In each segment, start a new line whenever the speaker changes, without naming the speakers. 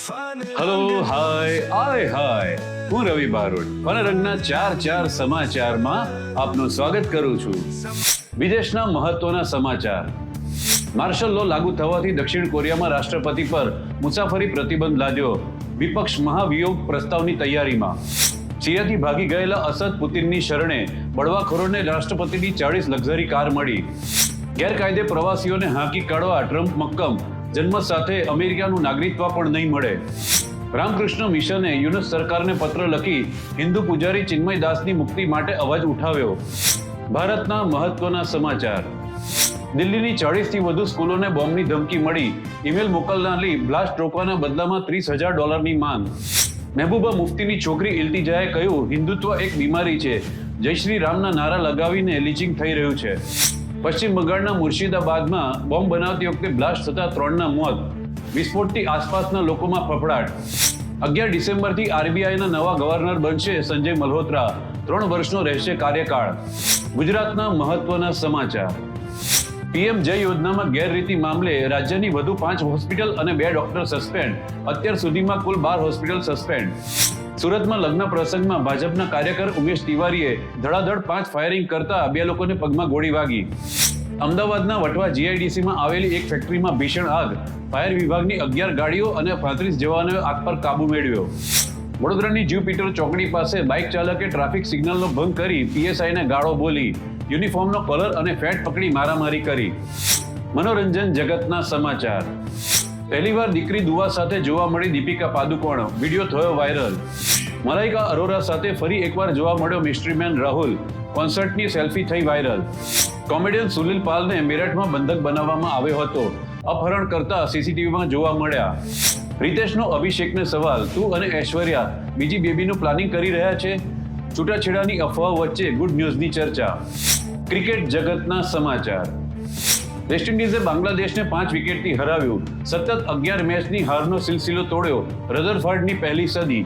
Hello hi આય હાય હું રવિ બારોટ રંગના ચાર ચાર સમાચારમાં આપનું સ્વાગત કરું છું. વિદેશના મહત્વના સમાચાર. માર્શલ લો લાગુ થવાથી દક્ષિણ કોરિયામાં રાષ્ટ્રપતિ પર મુસાફરી પ્રતિબંધ લાદ્યો. વિપક્ષ મહાવિયોગ પ્રસ્તાવની તૈયારીમાં. સિરિયાથી ભાગી ગયેલા અસદ પુતિનની શરણે બળવાખોરોને રાષ્ટ્રપતિની ચાળીસ લક્ઝરી કાર મળી. ગેરકાયદે પ્રવાસીઓને હાંકી કાઢવા ટ્રમ્પ મક્કમ. જન્મ સાથે અમેરિકાનું નાગરિકત્વ પણ નહીં મળે. રામકૃષ્ણ મિશને યુનસ સરકારને પત્ર લખી હિન્દુ પૂજારી ચિન્મય દાસની મુક્તિ માટે અવાજ ઉઠાવ્યો. ભારતના મહત્વના સમાચાર. દિલ્હીની ચાળીસથી વધુ સ્કૂલોને બોમ્બની ધમકી મળી. ઈમેલ મોકલનારી બ્લાસ્ટ રોકવાના બદલામાં ત્રીસ હજાર ડોલરની માંગ. મહેબૂબા મુફ્તીની છોકરી ઇલ્તિજાએ કહ્યું, હિન્દુત્વ એક બીમારી છે. જય શ્રી રામના નારા લગાવીને લીચિંગ થઈ રહ્યું છે. પશ્ચિમ બંગાળના મુર્શિદાબાદમાં બોમ્બ બનાવતી વખતે બ્લાસ્ટ થતા ત્રણના મોત, વિસ્ફોટથી આસપાસના લોકોમાં ફફડાટ. અગિયાર ડિસેમ્બરથી આરબીઆઈના નવા ગવર્નર બનશે સંજય મલ્હોત્રા. ત્રણ વર્ષનો રહેશે કાર્યકાળ. ગુજરાતના મહત્વના સમાચાર. પીએમ જય યોજનામાં ગેરરીતિ મામલે રાજ્યની વધુ પાંચ હોસ્પિટલ અને બે ડોક્ટર સસ્પેન્ડ. અત્યાર સુધીમાં કુલ બાર હોસ્પિટલ સસ્પેન્ડ. સુરતમાં લગ્ન પ્રસંગમાં ભાજપના કાર્યકર ઉમેશ તિવારીએ ધડાધડ પાંચ ફાયરિંગ કરતા બે લોકોને પગમાં ગોળી વાગી. અમદાવાદના વટવા જીઆઈડીસીમાં આવેલી એક ફેક્ટરીમાં ભીષણ આગ. ફાયર વિભાગની અગિયાર ગાડીઓ અને પાંત્રીસ જવાનોએ આગ પર કાબુ મેળવ્યો. વડોદરાની જ્યુપિટર ચોકડી પાસે બાઇક ચાલકે ટ્રાફિક સિગ્નલનો ભંગ કરી પીએસઆઈને ગાળો બોલી, યુનિફોર્મનો કલર અને ફેટ પકડી મારામારી કરી. મનોરંજન જગતના સમાચાર. પહેલીવાર દીકરી દુવા સાથે જોવા મળી દીપિકા પાદુકોણ. વીડિયો થયો વાયરલ. મલાઈકા અરોરા સાથે ફરી એકવાર જોવા મળ્યો મિસ્ટ્રીમેન રાહુલ. કોન્સર્ટની સેલ્ફી થઈ વાયરલ. કોમેડિયન સુનિલ પાલને મેરઠમાં બંધક બનાવવામાં આવ્યો હતો. અપહરણ કરતા સીસીટીવીમાં જોવા મળ્યા. રિતેશનો અભિષેકને સવાલ, તું અને ઐશ્વર્યા બીજી બેબીનું પ્લાનિંગ કરી રહ્યા છે? છૂટાછેડાની અફવાઓ વચ્ચે ગુડ ન્યૂઝની ચર્ચા. ક્રિકેટ જગતના સમાચાર. વેસ્ટ ઇન્ડિઝે બાંગ્લાદેશને પાંચ વિકેટથી હરાવ્યું. સતત અગિયાર મેચની હારનો સિલસિલો તોડ્યો. રધરફર્ડની પહેલી સદી.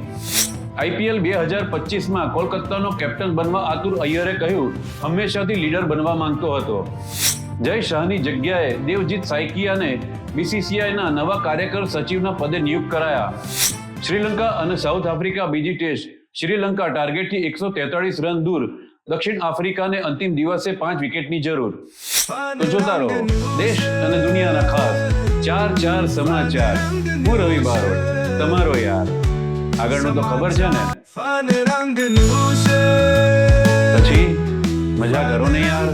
આઈપીએલ બે હજાર પચીસમાં કોલકાતાનો કેપ્ટન બનવા આતુર અય્યરે કહ્યું, હંમેશાથી લીડર બનવા માંગતો હતો. જય શાહની જગ્યાએ દેવજીત સાઇકિયાને બીસીસીઆઈના નવા કાર્યકર સચિવના પદે નિયુક્ત કરાયા. શ્રીલંકા અને સાઉથ આફ્રિકા બીજી ટેસ્ટ. શ્રીલંકા ટાર્ગેટથી એકસો તેતાળીસ રન દૂર. દક્ષિણ આફ્રિકાને અંતિમ દિવસે પાંચ વિકેટની જરૂર. તો જોતા રહો દેશ અને દુનિયાના ખાસ ચાર ચાર સમાચાર. હું રવિ બારોટ. તમારો યાર. આગળનું તો ખબર છે ને? પછી મજા કરો ને યાર.